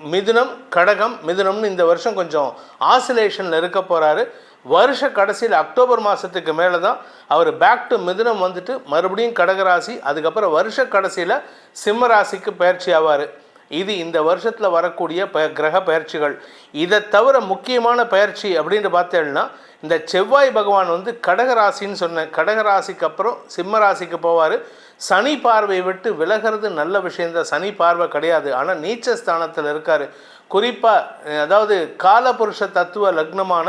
மிதுனம் கடகம் மிதுனம்னு இந்த வருஷம் கொஞ்சம் ஆசிலேஷனில் இருக்க போகிறாரு வருஷ கடைசியில் அக்டோபர் மாதத்துக்கு மேலே தான் அவர் பேக் டு மிதுனம் வந்துட்டு மறுபடியும் கடகராசி அதுக்கப்புறம் வருஷ கடைசியில் சிம்ம ராசிக்கு பயிற்சி ஆவார். இது இந்த வருஷத்தில் வரக்கூடிய ப கிரக பயிற்சிகள். இதை தவிர முக்கியமான பயிற்சி அப்படின்னு பார்த்தேன்னா இந்த செவ்வாய் பகவான் வந்து கடகராசின்னு சொன்னேன் கடகராசிக்கு அப்புறம் சிம்ம ராசிக்கு போவார். சனி பார்வை விட்டு விலகிறது நல்ல விஷயந்தான் சனி பார்வை கிடையாது. ஆனால் நீச்ச ஸ்தானத்தில் இருக்கார். குறிப்பாக அதாவது காலபுருஷ தத்துவ லக்னமான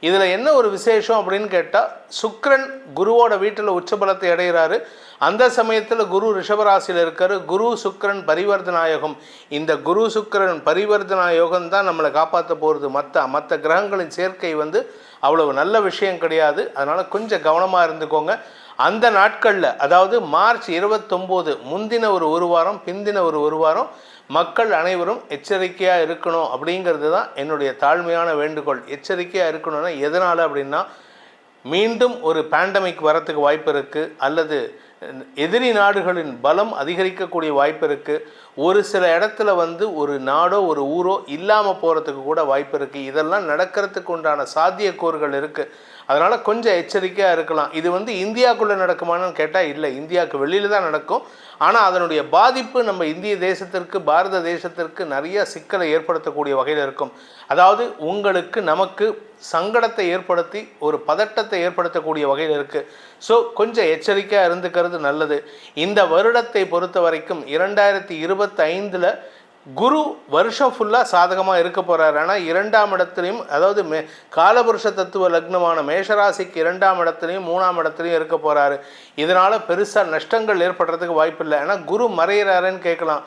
இதில் என்ன ஒரு விசேஷம் அப்படின்னு கேட்டால் சுக்ரன் குருவோட வீட்டில் உச்சபலத்தை அடைகிறாரு. அந்த சமயத்தில் குரு ரிஷபராசியில் இருக்கார். குரு சுக்ரன் பரிவர்த்தனாயோகம். இந்த குரு சுக்ரன் பரிவர்த்தனாயோகம் தான் நம்மளை காப்பாற்ற போகிறது மற்ற மற்ற கிரகங்களின் சேர்க்கை வந்து அவ்வளவு நல்ல விஷயம் கிடையாது. அதனால் கொஞ்சம் கவனமாக இருந்துக்கோங்க. அந்த நாட்களில் அதாவது மார்ச் இருபத்தொம்போது முந்தின ஒரு ஒரு வாரம் பிந்தின ஒரு ஒரு வாரம் மக்கள் அனைவரும் எச்சரிக்கையாக இருக்கணும் அப்படிங்கிறது தான் என்னுடைய தாழ்மையான வேண்டுகோள். எச்சரிக்கையாக இருக்கணும்னா எதனால் அப்படின்னா மீண்டும் ஒரு பேண்டமிக் வரத்துக்கு வாய்ப்பு இருக்குது அல்லது எதிரி நாடுகளின் பலம் அதிகரிக்கக்கூடிய வாய்ப்பு இருக்குது ஒரு சில இடத்துல வந்து ஒரு நாடோ ஒரு ஊரோ இல்லாமல் போகிறதுக்கு கூட வாய்ப்பு இருக்குது இதெல்லாம் நடக்கிறதுக்கு உண்டான சாத்தியக்கூறுகள் இருக்குது அதனால் கொஞ்சம் எச்சரிக்கையாக இருக்கலாம். இது வந்து இந்தியாவுக்குள்ளே நடக்குமான்னு கேட்டால் இல்லை. இந்தியாவுக்கு வெளியில் தான் நடக்கும். ஆனால் அதனுடைய பாதிப்பு நம்ம இந்திய தேசத்திற்கு பாரத தேசத்திற்கு நிறைய சிக்கலை ஏற்படுத்தக்கூடிய வகையில் இருக்கும். அதாவது உங்களுக்கு நமக்கு சங்கடத்தை ஏற்படுத்தி ஒரு பதட்டத்தை ஏற்படுத்தக்கூடிய வகையில் இருக்குது ஸோ கொஞ்சம் எச்சரிக்கையாக இருந்துக்கிறது நல்லது. இந்த வருடத்தை பொறுத்த வரைக்கும் இரண்டாயிரத்தி இருபத்தைந்தில் குரு வருஷம் ஃபுல்லாக சாதகமாக இருக்க போகிறார் ஆனால் இரண்டாம் இடத்துலையும் அதாவது மே காலபுருஷ தத்துவ லக்னமான மேஷராசிக்கு இரண்டாம் இடத்துலையும் மூணாம் இடத்துலையும் இருக்க போகிறாரு இதனால் பெருசாக நஷ்டங்கள் ஏற்படுறதுக்கு வாய்ப்பில்லை. ஏன்னா குரு மறையிறாருன்னு கேட்கலாம்.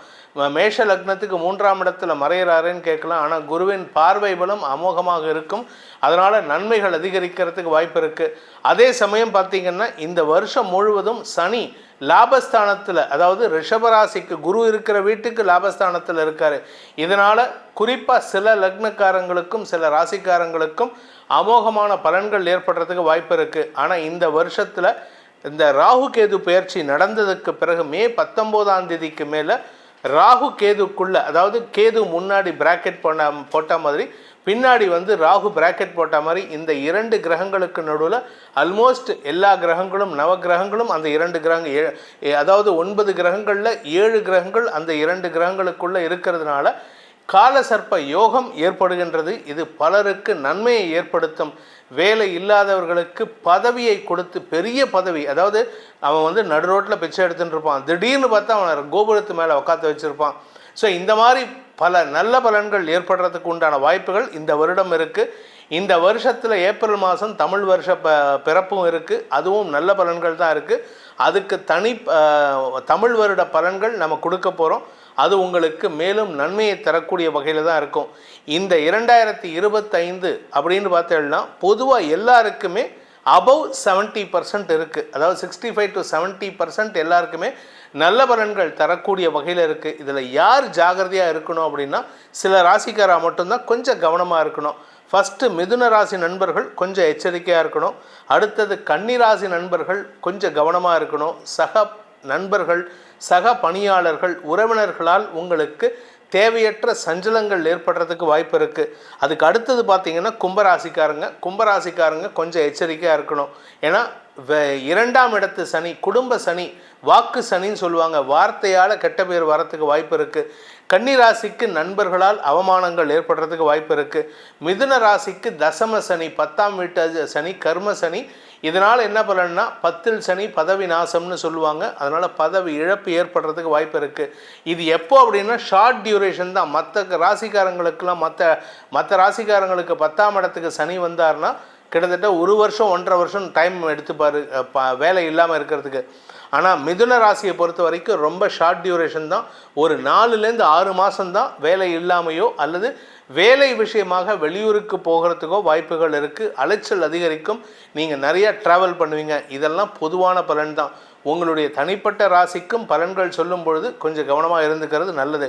மேஷ லக்னத்துக்கு மூன்றாம் இடத்துல மறையிறாருன்னு கேட்கலாம். ஆனால் குருவின் பார்வை பலம் அமோகமாக இருக்கும். அதனால் நன்மைகள் அதிகரிக்கிறதுக்கு வாய்ப்பு இருக்குது அதே சமயம் பார்த்தீங்கன்னா இந்த வருஷம் முழுவதும் சனி லாபஸ்தானத்தில் அதாவது ரிஷபராசிக்கு குரு இருக்கிற வீட்டுக்கு லாபஸ்தானத்தில் இருக்கார். இதனால் குறிப்பாக சில லக்னக்காரங்களுக்கும் சில ராசிக்காரங்களுக்கும் அமோகமான பலன்கள் ஏற்படுறதுக்கு வாய்ப்பு இருக்குது ஆனால் இந்த வருஷத்தில் இந்த ராகு கேது பயிற்சி நடந்ததுக்கு பிறகு மே பத்தொம்போதாம் தேதிக்கு மேலே ராகு கேதுக்குள்ளே அதாவது கேது முன்னாடி பிராக்கெட் பண்ண போட்ட மாதிரி பின்னாடி வந்து ராகு பிராக்கெட் போட்ட மாதிரி இந்த இரண்டு கிரகங்களுக்கு நடுவில் ஆல்மோஸ்ட் எல்லா கிரகங்களும் நவ கிரகங்களும் அந்த இரண்டு கிரகங்கள் ஏ- அதாவது ஒன்பது கிரகங்களில் ஏழு கிரகங்கள் அந்த இரண்டு கிரகங்களுக்குள்ளே இருக்கிறதுனால காலசர்ப்ப யோகம் ஏற்படுகின்றது. இது பலருக்கு நன்மையை ஏற்படுத்தும். வேலை இல்லாதவர்களுக்கு பதவியை கொடுத்து பெரிய பதவி அதாவது அவன் வந்து நடு ரோட்டில் பிச்சை எடுத்துட்டு இருப்பான். திடீர்னு பார்த்தா அவனை கோபுரத்து மேலே உட்காந்து வச்சுருப்பான். ஸோ இந்த மாதிரி பல நல்ல பலன்கள் ஏற்படுறதுக்கு உண்டான வாய்ப்புகள் இந்த வருடம் இருக்குது இந்த வருஷத்தில் ஏப்ரல் மாதம் தமிழ் வருஷ ப பிறப்பும் இருக்குது அதுவும் நல்ல பலன்கள் தான் இருக்குது அதுக்கு தனி தமிழ் வருட பலன்கள் நம்ம கொடுக்க போகிறோம் அது உங்களுக்கு மேலும் நன்மையை தரக்கூடிய வகையில் தான் இருக்கும். இந்த இரண்டாயிரத்தி இருபத்தைந்து அப்படின்னு பார்த்தோம்னா பொதுவாக எல்லாருக்குமே அபவ் செவன்ட்டி பர்சன்ட் இருக்குது அதாவது sixty five to seventy percent எல்லாருக்குமே நல்ல பலன்கள் தரக்கூடிய வகையில் இருக்குது இதில் யார் ஜாகிரதையாக இருக்கணும் அப்படின்னா சில ராசிக்காராக மட்டும்தான் கொஞ்சம் கவனமாக இருக்கணும். ஃபஸ்ட்டு மிதுன ராசி நண்பர்கள் கொஞ்சம் எச்சரிக்கையாக இருக்கணும். அடுத்தது கன்னிராசி நண்பர்கள் கொஞ்சம் கவனமாக இருக்கணும். சக நண்பர்கள் சக பணியாளர்கள் உறவினர்களால் உங்களுக்கு தேவையற்ற சஞ்சலங்கள் ஏற்படுறதுக்கு வாய்ப்பு இருக்குது அதுக்கு அடுத்தது பார்த்தீங்கன்னா கும்பராசிக்காரங்க. கும்பராசிக்காரங்க கொஞ்சம் எச்சரிக்கையாக இருக்கணும். ஏன்னா வே- இரண்டாம் இடத்து சனி குடும்ப சனி வாக்கு சனின்னு சொல்லுவாங்க. வார்த்தையால் கெட்ட பேர் வரத்துக்கு வாய்ப்பு இருக்குது கன்னி ராசிக்கு நண்பர்களால் அவமானங்கள் ஏற்படுறதுக்கு வாய்ப்பு இருக்குது மிதுன ராசிக்கு தசம சனி பத்தாம் வீட்டு சனி கர்ம சனி. இதனால் என்ன பலன்னா பத்தில் சனி பதவி நாசம்னு சொல்லுவாங்க. அதனால் பதவி இழப்பு ஏற்படுறதுக்கு வாய்ப்பு இருக்குது இது எப்போ அப்படின்னா ஷார்ட் டியூரேஷன் தான். மற்ற ராசிக்காரங்களுக்கெல்லாம் மற்ற மற்ற ராசிக்காரங்களுக்கு பத்தாம் இடத்துக்கு சனி வந்தார்னா கிட்டத்தட்ட ஒரு வருஷம் ஒன்றரை வருஷம் டைம் எடுத்துப்பார். வேலை இல்லாமல் இருக்கிறதுக்கு. ஆனால் மிதுன ராசியை பொறுத்த வரைக்கும் ரொம்ப ஷார்ட் டியூரேஷன் தான். ஒரு நாலுலேருந்து ஆறு மாதம்தான் வேலை இல்லாமையோ அல்லது வேலை விஷயமாக வெளியூருக்கு போகிறதுக்கோ வாய்ப்புகள் இருக்குது அலைச்சல் அதிகரிக்கும். நீங்கள் நிறைய ட்ராவல் பண்ணுவீங்க. இதெல்லாம் பொதுவான பலன் தான். உங்களுடைய தனிப்பட்ட ராசிக்கும் பலன்கள் சொல்லும் பொழுது கொஞ்சம் கவனமாக இருந்துக்கிறது நல்லது.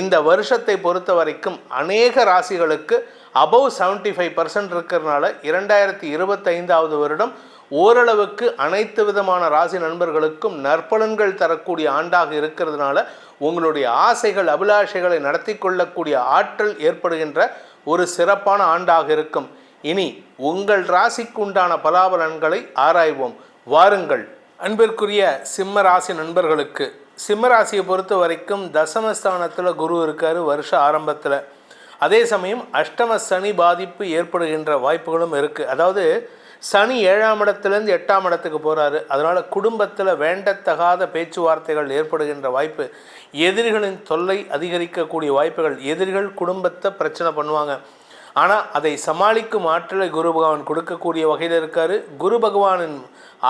இந்த வருஷத்தை பொறுத்த வரைக்கும் அநேக ராசிகளுக்கு அபவ் செவன்ட்டி ஃபைவ் பர்சன்ட் இருக்கிறதுனால இரண்டாயிரத்தி இருபத்தைந்தாவது வருடம் ஓரளவுக்கு அனைத்து விதமான ராசி நண்பர்களுக்கும் நற்பலன்கள் தரக்கூடிய ஆண்டாக இருக்கிறதுனால உங்களுடைய ஆசைகள் அபிலாஷைகளை நடத்தி கொள்ளக்கூடிய ஆற்றல் ஏற்படுகின்ற ஒரு சிறப்பான ஆண்டாக இருக்கும். இனி உங்கள் ராசிக்கு உண்டான பலாபலன்களை ஆராய்வோம். வாருங்கள். அன்பிற்குரிய சிம்ம ராசி நண்பர்களுக்கு சிம்மராசியை பொறுத்த வரைக்கும் தசமஸ்தானத்தில் குரு இருக்காரு வருஷ ஆரம்பத்தில். அதே சமயம் அஷ்டம சனி பாதிப்பு ஏற்படுகின்ற வாய்ப்புகளும் இருக்குது அதாவது சனி ஏழாம் இடத்துலேருந்து எட்டாம் இடத்துக்கு போகிறாரு அதனால் குடும்பத்தில் வேண்டத்தகாத பேச்சுவார்த்தைகள் ஏற்படுகின்ற வாய்ப்பு எதிரிகளின் தொல்லை அதிகரிக்கக்கூடிய வாய்ப்புகள் எதிரிகள் குடும்பத்தை பிரச்சனை பண்ணுவாங்க. ஆனால் அதை சமாளிக்கும் ஆற்றலை குரு பகவான் கொடுக்கக்கூடிய வகையில் இருக்கார். குரு பகவானின்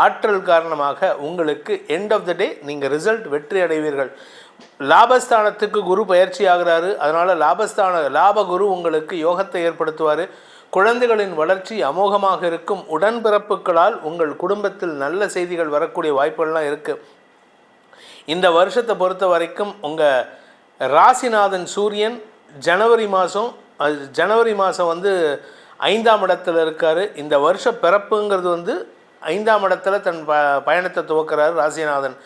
ஆற்றல் காரணமாக உங்களுக்கு எண்ட் ஆஃப் த டே நீங்கள் ரிசல்ட் வெற்றி அடைவீர்கள். லாபஸ்தானத்துக்கு குரு பயிற்சி ஆகிறாரு அதனால் லாபஸ்தான லாப குரு உங்களுக்கு யோகத்தை ஏற்படுத்துவார். குழந்தைகளின் வளர்ச்சி அமோகமாக இருக்கும். உடன்பிறப்புகளால் உங்கள் குடும்பத்தில் நல்ல செய்திகள் வரக்கூடிய வாய்ப்புகள்லாம் இருக்குது இந்த வருஷத்தை பொறுத்த வரைக்கும் உங்கள் ராசிநாதன் சூரியன் ஜனவரி மாதம் ஜனவரி மாதம் வந்து ஐந்தாம் இடத்துல இருக்கார். இந்த வருஷ பிறப்புங்கிறது வந்து ஐந்தாம் இடத்துல தன் ப பயணத்தை துவக்கிறார் ராசிநாதன்.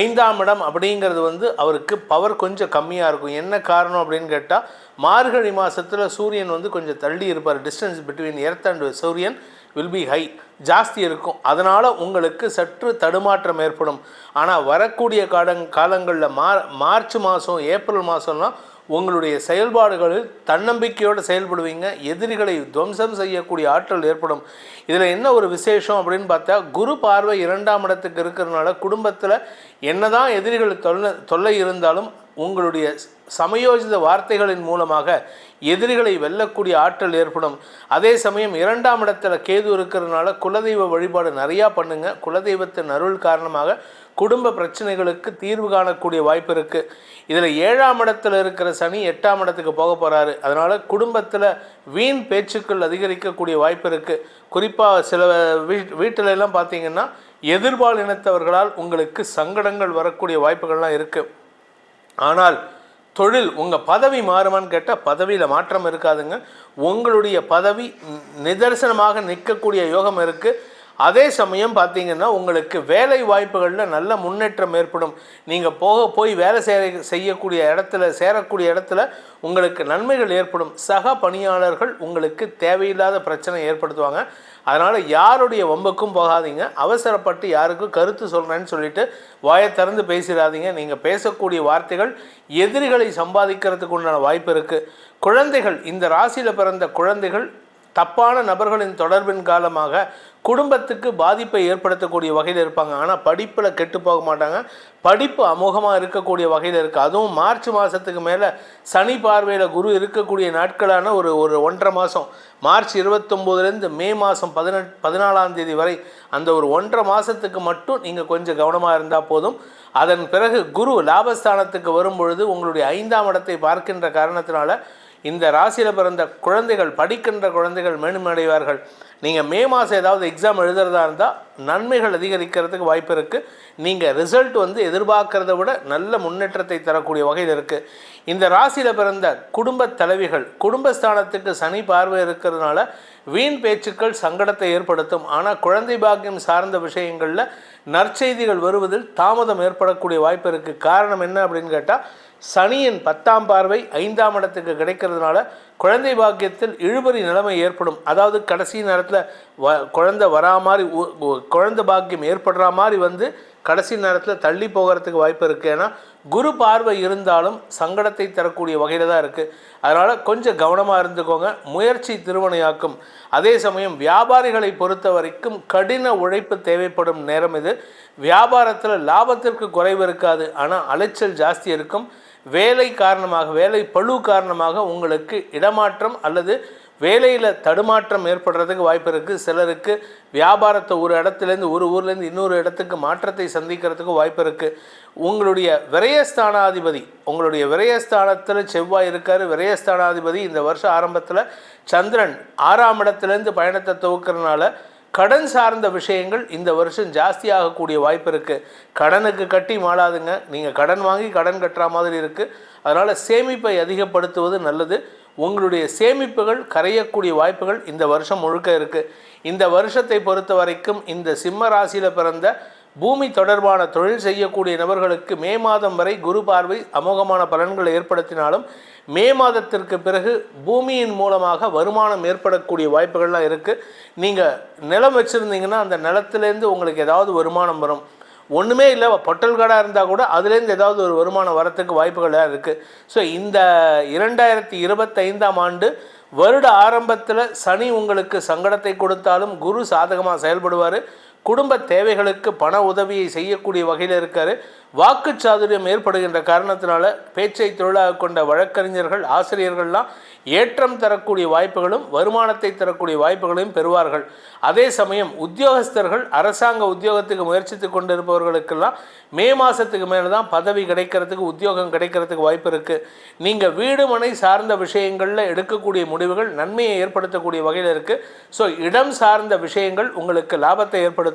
ஐந்தாம் இடம் அப்படிங்கிறது வந்து அவருக்கு பவர் கொஞ்சம் கம்மியாக இருக்கும். என்ன காரணம் அப்படின்னு கேட்டால் மார்கழி மாதத்தில் சூரியன் வந்து கொஞ்சம் தள்ளி இருப்பார். டிஸ்டன்ஸ் பிட்வீன் எர்த் அண்ட் சூரியன் வில் பி ஹை ஜாஸ்தி இருக்கும். அதனால் உங்களுக்கு சற்று தடுமாற்றம் ஏற்படும். ஆனால் வரக்கூடிய காலங் காலங்களில் மார் மார்ச் மாதம் ஏப்ரல் மாதம்லாம் உங்களுடைய செயல்பாடுகளில் தன்னம்பிக்கையோடு செயல்படுவீங்க. எதிரிகளை துவம்சம் செய்யக்கூடிய ஆற்றல் ஏற்படும். இதில் என்ன ஒரு விசேஷம் அப்படின்னு பார்த்தா குரு பார்வை இரண்டாம் இடத்துக்கு இருக்கிறதுனால குடும்பத்தில் என்னதான் எதிரிகள் தொல்லை தொல்லை இருந்தாலும் உங்களுடைய சமயோஜித வார்த்தைகளின் மூலமாக எதிரிகளை வெல்லக்கூடிய ஆற்றல் ஏற்படும். அதே சமயம் இரண்டாம் இடத்துல கேது இருக்கிறதுனால குலதெய்வ வழிபாடு நிறையா பண்ணுங்க. குலதெய்வத்தின் அருள் காரணமாக குடும்ப பிரச்சனைகளுக்கு தீர்வு காணக்கூடிய வாய்ப்பு இருக்குது இதில் ஏழாம் இடத்துல இருக்கிற சனி எட்டாம் இடத்துக்கு போக போகிறாரு அதனால் குடும்பத்தில் வீண் பேச்சுக்கள் அதிகரிக்கக்கூடிய வாய்ப்பு இருக்குது குறிப்பாக சில வீ வீட்டில எல்லாம் பார்த்தீங்கன்னா எதிர்பால் இனத்தவர்களால் உங்களுக்கு சங்கடங்கள் வரக்கூடிய வாய்ப்புகள்லாம் இருக்குது ஆனால் தொழில் உங்கள் பதவி மாறுமான்னு கேட்டால் பதவியில் மாற்றம் இருக்காதுங்க. உங்களுடைய பதவி நிதர்சனமாக நிற்கக்கூடிய யோகம் இருக்குது அதே சமயம் பார்த்தீங்கன்னா உங்களுக்கு வேலை வாய்ப்புகளில் நல்ல முன்னேற்றம் ஏற்படும். நீங்கள் போக போய் வேலை செய்ய செய்யக்கூடிய இடத்துல சேரக்கூடிய இடத்துல உங்களுக்கு நன்மைகள் ஏற்படும். சக பணியாளர்கள் உங்களுக்கு தேவையில்லாத பிரச்சனை ஏற்படுத்துவாங்க. அதனால் யாருடைய வம்புக்கும் போகாதீங்க. அவசரப்பட்டு யாருக்கும் கருத்து சொல்கிறேன்னு சொல்லிட்டு வாயை திறந்து பேசிடாதீங்க. நீங்கள் பேசக்கூடிய வார்த்தைகள் எதிரிகளை சம்பாதிக்கிறதுக்கு உண்டான வாய்ப்பு இருக்குது குழந்தைகள் இந்த ராசியில் பிறந்த குழந்தைகள் தப்பான நபர்களின் தொடர்பின் காலமாக குடும்பத்துக்கு பாதிப்பை ஏற்படுத்தக்கூடிய வகையில் இருப்பாங்க. ஆனால் படிப்பில் கெட்டு போக மாட்டாங்க. படிப்பு அமோகமாக இருக்கக்கூடிய வகையில் இருக்குது அதுவும் மார்ச் மாதத்துக்கு மேலே சனி பார்வையில் குரு இருக்கக்கூடிய நாட்களான ஒரு ஒரு ஒன்றரை மாதம் மார்ச் இருபத்தொம்போதுலேருந்து மே மாதம் பதினெட் பதினாலாம் தேதி வரை அந்த ஒரு ஒன்றரை மாதத்துக்கு மட்டும் நீங்கள் கொஞ்சம் கவனமாக இருந்தால் போதும். அதன் பிறகு குரு லாபஸ்தானத்துக்கு வரும் பொழுது உங்களுடைய ஐந்தாம் இடத்தை பார்க்கின்ற காரணத்தினால இந்த ராசியில் பிறந்த குழந்தைகள் படிக்கின்ற குழந்தைகள் மேன்மடைவார்கள் நீங்கள் மே மாதம் ஏதாவது எக்ஸாம் எழுதுறதா இருந்தால் நன்மைகள் அதிகரிக்கிறதுக்கு வாய்ப்பு இருக்குது நீங்கள் ரிசல்ட் வந்து எதிர்பார்க்கறத விட நல்ல முன்னேற்றத்தை தரக்கூடிய வகையில் இருக்குது இந்த ராசியில் பிறந்த குடும்ப தலைவிகள் குடும்பஸ்தானத்துக்கு சனி பார்வை இருக்கிறதுனால வீண் பேச்சுக்கள் சங்கடத்தை ஏற்படுத்தும். ஆனால் குழந்தை பாக்கியம் சார்ந்த விஷயங்களில் நற்செய்திகள் வருவதில் தாமதம் ஏற்படக்கூடிய வாய்ப்பு இருக்குது காரணம் என்ன அப்படின்னு கேட்டால் சனியின் பத்தாம் பார்வை ஐந்தாம் இடத்துக்கு கிடைக்கிறதுனால குழந்தை பாக்கியத்தில் இழுபறி நிலைமை ஏற்படும். அதாவது கடைசி நேரத்தில் வ குழந்தை வரா மாதிரி குழந்தை பாக்கியம் ஏற்படுற மாதிரி வந்து கடைசி நேரத்தில் தள்ளி போகிறதுக்கு வாய்ப்பு இருக்குது ஏன்னா குரு பார்வை இருந்தாலும் சங்கடத்தை தரக்கூடிய வகையில் தான் இருக்குது அதனால் கொஞ்சம் கவனமாக இருந்துக்கோங்க. முயற்சி திருவனையாக்கும் அதே சமயம் வியாபாரிகளை பொறுத்த வரைக்கும் கடின உழைப்பு தேவைப்படும் நேரம் இது. வியாபாரத்தில் லாபத்திற்கு குறைவு இருக்காது. ஆனால் அலைச்சல் ஜாஸ்தி இருக்கும். வேலை காரணமாக வேலை பழு காரணமாக உங்களுக்கு இடமாற்றம் அல்லது வேலையில் தடுமாற்றம் ஏற்படுறதுக்கு வாய்ப்பு இருக்குது சிலருக்கு வியாபாரத்தை ஒரு இடத்துலேருந்து ஒரு ஊர்லேருந்து இன்னொரு இடத்துக்கு மாற்றத்தை சந்திக்கிறதுக்கு வாய்ப்பு இருக்குது உங்களுடைய விரயஸ்தானாதிபதி உங்களுடைய விரயஸ்தானத்தில் செவ்வாய் இருக்கார். விரயஸ்தானாதிபதி இந்த வருஷம் ஆரம்பத்தில் சந்திரன் ஆறாம் இடத்துலேருந்து பயணத்தை துவக்கிறதுனால கடன் சார்ந்த விஷயங்கள் இந்த வருஷம் ஜாஸ்தியாகக்கூடிய வாய்ப்பு இருக்குது கடனுக்கு கட்டி மாளாதுங்க. நீங்கள் கடன் வாங்கி கடன் கட்டுற மாதிரி இருக்குது அதனால் சேமிப்பை அதிகப்படுத்துவது நல்லது. உங்களுடைய சேமிப்புகள் கரையக்கூடிய வாய்ப்புகள் இந்த வருஷம் முழுக்க இருக்குது இந்த வருஷத்தை பொறுத்த வரைக்கும் இந்த சிம்ம ராசியில் பிறந்த பூமி தொடர்பான தொழில் செய்யக்கூடிய நபர்களுக்கு மே மாதம் வரை குரு பார்வை அமோகமான பலன்களை ஏற்படுத்தினாலும் மே மாதத்திற்கு பிறகு பூமியின் மூலமாக வருமானம் ஏற்படக்கூடிய வாய்ப்புகள்லாம் இருக்குது நீங்கள் நிலம் வச்சுருந்தீங்கன்னா அந்த நிலத்துலேருந்து உங்களுக்கு ஏதாவது வருமானம் வரும். ஒன்றுமே இல்லை பொட்டல் காடாக இருந்தால் கூட அதுலேருந்து ஏதாவது ஒரு வருமானம் வரத்துக்கு வாய்ப்புகளாக இருக்குது ஸோ இந்த இரண்டாயிரத்தி இருபத்தைந்தாம் ஆண்டு வருட ஆரம்பத்தில் சனி உங்களுக்கு சங்கடத்தை கொடுத்தாலும் குரு சாதகமாக செயல்படுவார். குடும்ப தேவைகளுக்கு பண உதவியை செய்யக்கூடிய வகையில் இருக்கார். வாக்குச்சாதுரியம் ஏற்படுகின்ற காரணத்தினால பேச்சை தொழிலாக கொண்ட வழக்கறிஞர்கள் ஆசிரியர்கள்லாம் ஏற்றம் தரக்கூடிய வாய்ப்புகளும் வருமானத்தை தரக்கூடிய வாய்ப்புகளையும் பெறுவார்கள். அதே சமயம் உத்தியோகஸ்தர்கள் அரசாங்க உத்தியோகத்துக்கு முயற்சித்து கொண்டிருப்பவர்களுக்கெல்லாம் மே மாதத்துக்கு மேலே தான் பதவி கிடைக்கிறதுக்கு உத்தியோகம் கிடைக்கிறதுக்கு வாய்ப்பு இருக்குது நீங்கள் வீடு மனை சார்ந்த விஷயங்களில் எடுக்கக்கூடிய முடிவுகள் நன்மையை ஏற்படுத்தக்கூடிய வகையில் இருக்குது ஸோ இடம் சார்ந்த விஷயங்கள் உங்களுக்கு லாபத்தை ஏற்படுத்தும்.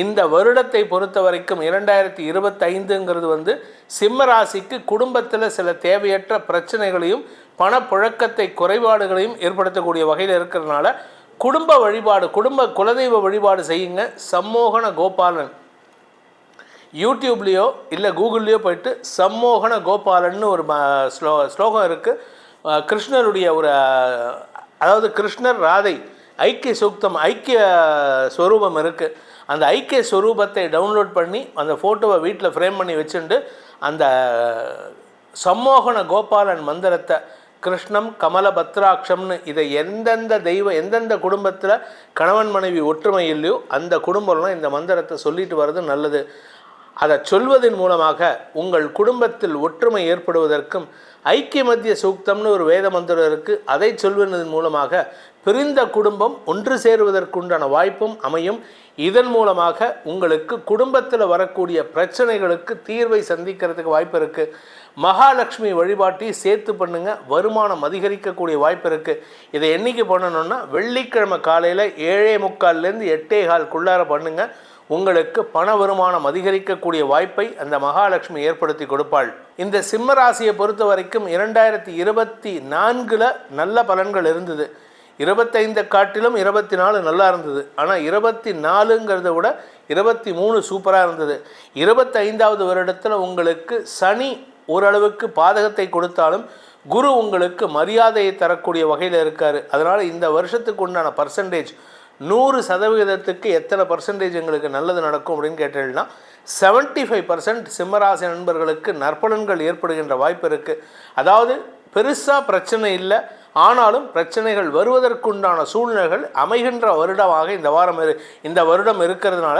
இந்த வருடத்தை பொறுத்த வரைக்கும் இரண்டாயிரத்தி இருபத்தைந்துங்கிறது வந்து சிம்ம ராசிக்கு குடும்பத்தில் சில தேவையற்ற பிரச்சனைகளையும் பணப்புழக்கத்தை குறைபாடுகளையும் ஏற்படுத்தக்கூடிய வகையில் இருக்கிறதுனால குடும்ப வழிபாடு குடும்ப குலதெய்வ வழிபாடு செய்யுங்க. சம்மோகன கோபாலன். யூடியூப்லேயோ இல்லை கூகுள்லேயோ போயிட்டு சம்மோகன கோபாலன்னு ஒரு ஸ்லோ ஸ்லோகம் இருக்குது கிருஷ்ணருடைய ஒரு அதாவது கிருஷ்ணர் ராதை ஐக்கிய சூக்தம் ஐக்கிய ஸ்வரூபம் இருக்குது அந்த ஐக்கிய ஸ்வரூபத்தை டவுன்லோட் பண்ணி அந்த ஃபோட்டோவை வீட்டில் ஃப்ரேம் பண்ணி வச்சுட்டு அந்த சம்மோகன கோபாலன் மந்திரத்தை கிருஷ்ணம் கமலபத்ராட்சம்னு இதை எந்தெந்த தெய்வ எந்தெந்த குடும்பத்தில் கணவன் மனைவி ஒற்றுமை இல்லையோ அந்த குடும்பம்லாம் இந்த மந்திரத்தை சொல்லிட்டு வர்றது நல்லது. அதை சொல்வதன் மூலமாக உங்கள் குடும்பத்தில் ஒற்றுமை ஏற்படுவதற்கும் ஐக்கிய மத்திய சூக்தம்னு ஒரு வேத மந்திரம் இருக்குது அதை சொல்வதன் மூலமாக பிரிந்த குடும்பம் ஒன்று சேருவதற்குண்டான வாய்ப்பும் அமையும். இதன் மூலமாக உங்களுக்கு குடும்பத்தில் வரக்கூடிய பிரச்சனைகளுக்கு தீர்வை சந்திக்கிறதுக்கு வாய்ப்பு இருக்குது மகாலட்சுமி வழிபாட்டையும் சேர்த்து பண்ணுங்கள் வருமானம் அதிகரிக்கக்கூடிய வாய்ப்பு இருக்குது இதை என்றைக்கு பண்ணணும்னா வெள்ளிக்கிழமை காலையில் ஏழே முக்கால்லேருந்து எட்டே கால்குள்ளார பண்ணுங்கள் உங்களுக்கு பண வருமானம் அதிகரிக்கக்கூடிய வாய்ப்பை அந்த மகாலட்சுமி ஏற்படுத்தி கொடுப்பாள். இந்த சிம்ம ராசியை பொறுத்த வரைக்கும் இரண்டாயிரத்தி இருபத்தி நான்கில் நல்ல பலன்கள் இருந்தது. இருபத்தைந்து காட்டிலும் இருபத்தி நாலு நல்லா இருந்தது. ஆனால் இருபத்தி நாலுங்கிறத விட இருபத்தி மூணு சூப்பராக இருந்தது. இருபத்தைந்தாவது வருடத்தில் உங்களுக்கு சனி ஓரளவுக்கு பாதகத்தை கொடுத்தாலும் குரு உங்களுக்கு மரியாதையை தரக்கூடிய வகையில் இருக்கார். அதனால் இந்த வருஷத்துக்கு உண்டான பர்சன்டேஜ் நூறு சதவிகிதத்துக்கு எத்தனை பர்சன்டேஜ் எங்களுக்கு நல்லது நடக்கும் அப்படின்னு கேட்டீங்கன்னா செவன்ட்டி ஃபைவ் பர்சன்ட் சிம்மராசி நண்பர்களுக்கு நற்பலன்கள் ஏற்படுகின்ற வாய்ப்பு இருக்குது அதாவது பெருசாக பிரச்சனை இல்லை. ஆனாலும் பிரச்சனைகள் வருவதற்குண்டான சூழ்நிலைகள் அமைகின்ற வருடமாக இந்த வாரம் இரு இந்த வருடம் இருக்கிறதுனால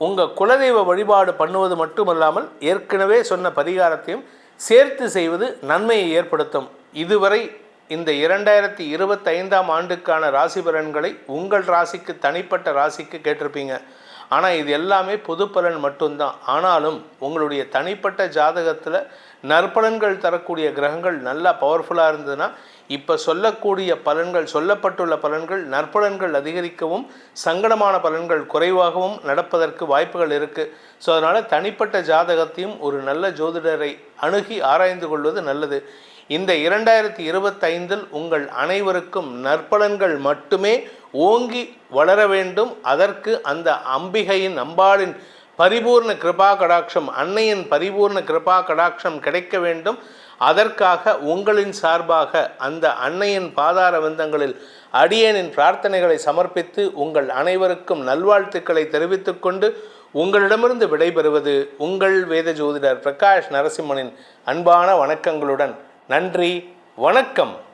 உங்கள் குலதெய்வ வழிபாடு பண்ணுவது மட்டுமல்லாமல் ஏற்கனவே சொன்ன பரிகாரத்தையும் சேர்த்து செய்வது நன்மையை ஏற்படுத்தும். இதுவரை இந்த இரண்டாயிரத்தி இருபத்தைந்தாம் ஆண்டுக்கான ராசி பலன்களை உங்கள் ராசிக்கு தனிப்பட்ட ராசிக்கு கேட்டிருப்பீங்க. ஆனால் இது எல்லாமே பொது பலன் மட்டும்தான். ஆனாலும் உங்களுடைய தனிப்பட்ட ஜாதகத்தில் நற்பலன்கள் தரக்கூடிய கிரகங்கள் நல்லா பவர்ஃபுல்லாக இருந்ததுன்னா இப்போ சொல்லக்கூடிய பலன்கள் சொல்லப்பட்டுள்ள பலன்கள் நற்பலன்கள் அதிகரிக்கவும் சங்கடமான பலன்கள் குறைவாகவும் நடப்பதற்கு வாய்ப்புகள் இருக்குது ஸோ அதனால் தனிப்பட்ட ஜாதகத்தையும் ஒரு நல்ல ஜோதிடரை அணுகி ஆராய்ந்து கொள்வது நல்லது. இந்த இரண்டாயிரத்தி இருபத்தைந்தில் உங்கள் அனைவருக்கும் நற்பலன்கள் மட்டுமே ஓங்கி வளர வேண்டும். அதற்கு அந்த அம்பிகையின் அம்பாளின் பரிபூர்ண கிருபா கடாட்சம் அன்னையின் பரிபூர்ண கிருபா கடாட்சம் கிடைக்க வேண்டும். அதற்காக உங்களின் சார்பாக அந்த அன்னையின் பாதார வந்தங்களில் அடியேனின் பிரார்த்தனைகளை சமர்ப்பித்து உங்கள் அனைவருக்கும் நல்வாழ்த்துக்களை தெரிவித்துக்கொண்டு உங்களிடமிருந்து விடைபெறுவது உங்கள் வேத ஜோதிடர் பிரகாஷ் நரசிம்மனின் அன்பான வணக்கங்களுடன். நன்றி வணக்கம்.